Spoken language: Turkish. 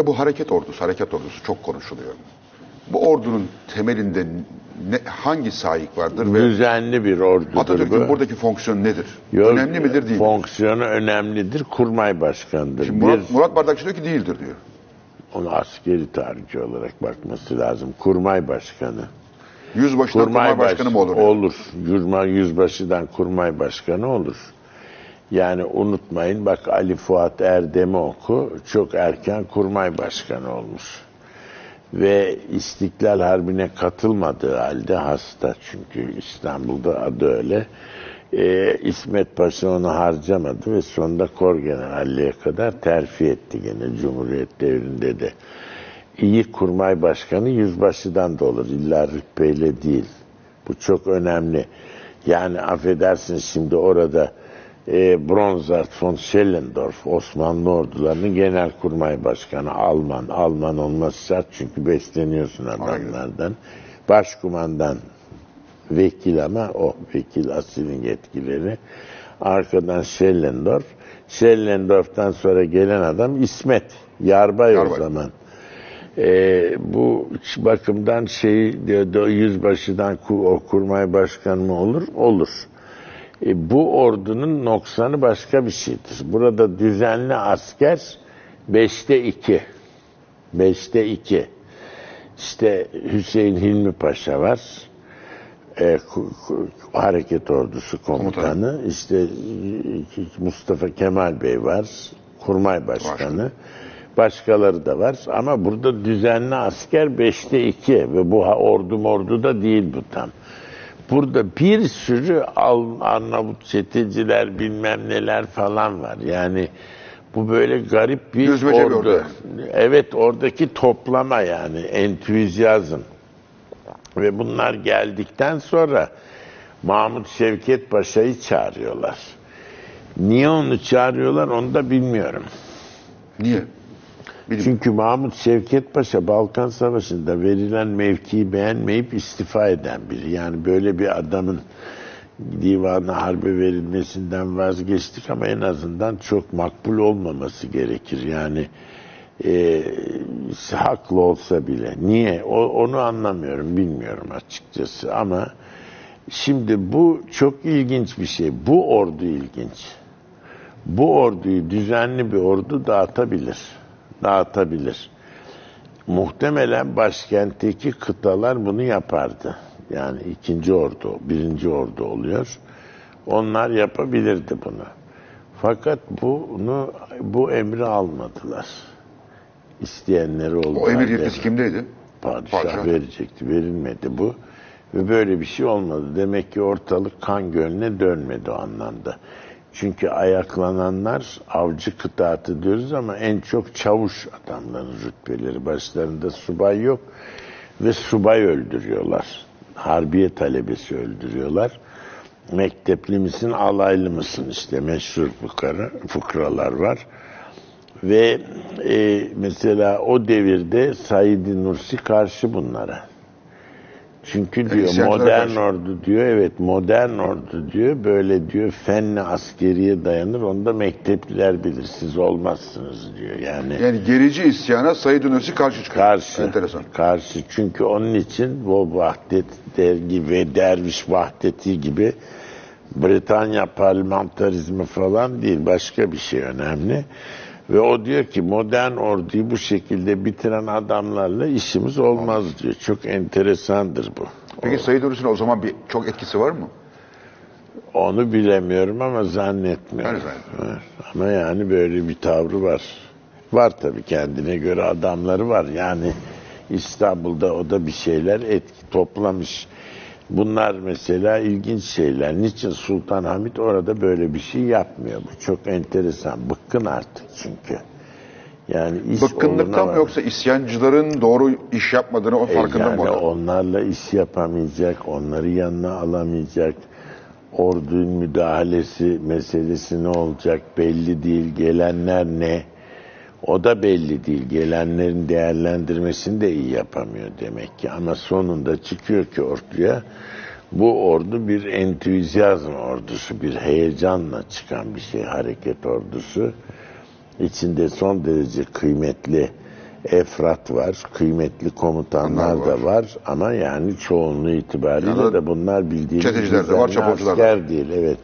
Ya bu hareket ordusu, harekat ordusu çok konuşuluyor. Bu ordunun temelinde ne, hangi sahip vardır ve Düzenli bir ordudur Atatürk'ün bu. buradaki fonksiyonu nedir? Yok, Önemli midir değil? Fonksiyonu önemlidir. Kurmay başkanıdır. Şimdi bir, Murat, Murat Bardakçı diyor ki değildir diyor. onu askeri tarihçi olarak bakması lazım. Kurmay başkanı. Yüzbaşından kurmay başkanı mı olur? Olur. Yüzbaşıdan kurmay başkanı olur. Yani unutmayın bak Ali Fuat Erdem'i oku çok erken kurmay başkanı olmuş. Ve İstiklal Harbi'ne katılmadığı halde hasta çünkü İstanbul'da adı öyle. Ee, İsmet Paşa onu harcamadı ve sonunda kor generalliğe kadar terfi etti gene Cumhuriyet devrinde de. İyi kurmay başkanı yüzbaşıdan da olur. İlla rütbeyle değil. Bu çok önemli. Yani affedersin şimdi orada e, Bronzart von Schellendorf Osmanlı ordularının genel kurmay başkanı Alman. Alman olması şart çünkü besleniyorsun adamlardan. Başkumandan vekil ama o vekil asilin yetkileri. Arkadan Schellendorf. Schellendorf'tan sonra gelen adam İsmet. Yarbay, o Yarbay. zaman. Ee, bu bakımdan şey diyor, yüzbaşıdan o kurmay başkanı mı olur? Olur. E, bu ordunun noksanı başka bir şeydir. Burada düzenli asker beşte iki. Beşte iki. İşte Hüseyin Hilmi Paşa var. E, hareket ordusu komutanı. İşte e, Mustafa Kemal Bey var. Kurmay başkanı. Başkaları da var. Ama burada düzenli asker beşte iki. Ve bu ordu mordu da değil bu tam. Burada bir sürü Arnavut çeteciler bilmem neler falan var. Yani bu böyle garip bir Düzmece bir ordu. ordu Evet oradaki toplama yani entüzyazm. Ve bunlar geldikten sonra Mahmut Şevket Paşa'yı çağırıyorlar. Niye onu çağırıyorlar onu da bilmiyorum. Niye? Bilim. Çünkü Mahmut Şevket Paşa Balkan Savaşı'nda verilen mevkiyi beğenmeyip istifa eden biri. Yani böyle bir adamın divanı harbe verilmesinden vazgeçtik ama en azından çok makbul olmaması gerekir. Yani e, haklı olsa bile. Niye? O, onu anlamıyorum, bilmiyorum açıkçası ama şimdi bu çok ilginç bir şey. Bu ordu ilginç. Bu orduyu düzenli bir ordu dağıtabilir. Dağıtabilir. Muhtemelen başkentteki kıtalar bunu yapardı. Yani ikinci ordu, birinci ordu oluyor. Onlar yapabilirdi bunu. Fakat bunu bu emri almadılar. İsteyenleri oldu. O emir yetkisi kimdeydi? Padişah, Padişah. verecekti. Verilmedi bu. Ve böyle bir şey olmadı. Demek ki ortalık kan gölüne dönmedi o anlamda. Çünkü ayaklananlar avcı kıtaatı diyoruz ama en çok çavuş adamların rütbeleri. Başlarında subay yok ve subay öldürüyorlar. Harbiye talebesi öldürüyorlar. Mektepli misin, alaylı mısın işte meşhur fukara, fukralar var. Ve e, mesela o devirde Said Nursi karşı bunlara. Çünkü diyor isyancılara modern karşı. ordu diyor evet modern ordu diyor böyle diyor fenli askeriye dayanır onda mektepliler bilir siz olmazsınız diyor yani. Yani gerici isyana Said Nursi karşı çıkıyor. Karşı. Enteresan. Karşı. Çünkü onun için bu Vahdet dergi ve Derviş Vahdeti gibi Britanya parlamenterizmi falan değil. Başka bir şey önemli. Ve o diyor ki modern orduyu bu şekilde bitiren adamlarla işimiz olmaz diyor. Çok enteresandır bu. Peki Said Nursi'nin o zaman bir çok etkisi var mı? Onu bilemiyorum ama zannetmiyorum. Ben zannetmiyorum. Ama yani böyle bir tavrı var. Var tabii kendine göre adamları var. Yani İstanbul'da o da bir şeyler etki toplamış. Bunlar mesela ilginç şeyler. Niçin Sultan Hamit orada böyle bir şey yapmıyor? Bu çok enteresan. Bıkkın artık çünkü. Yani iş Bıkkınlıktan mı yoksa isyancıların doğru iş yapmadığını o e farkında yani mı? onlarla iş yapamayacak, onları yanına alamayacak. Ordunun müdahalesi meselesi ne olacak belli değil. Gelenler ne? O da belli değil. Gelenlerin değerlendirmesini de iyi yapamıyor demek ki. Ama sonunda çıkıyor ki ortaya bu ordu bir entüzyazm ordusu, bir heyecanla çıkan bir şey, hareket ordusu. İçinde son derece kıymetli Efrat var, kıymetli komutanlar Bunlar da var ama yani çoğunluğu itibariyle Yani de bunlar bildiğimiz çeteciler de var, çapulcular da asker değil. Evet.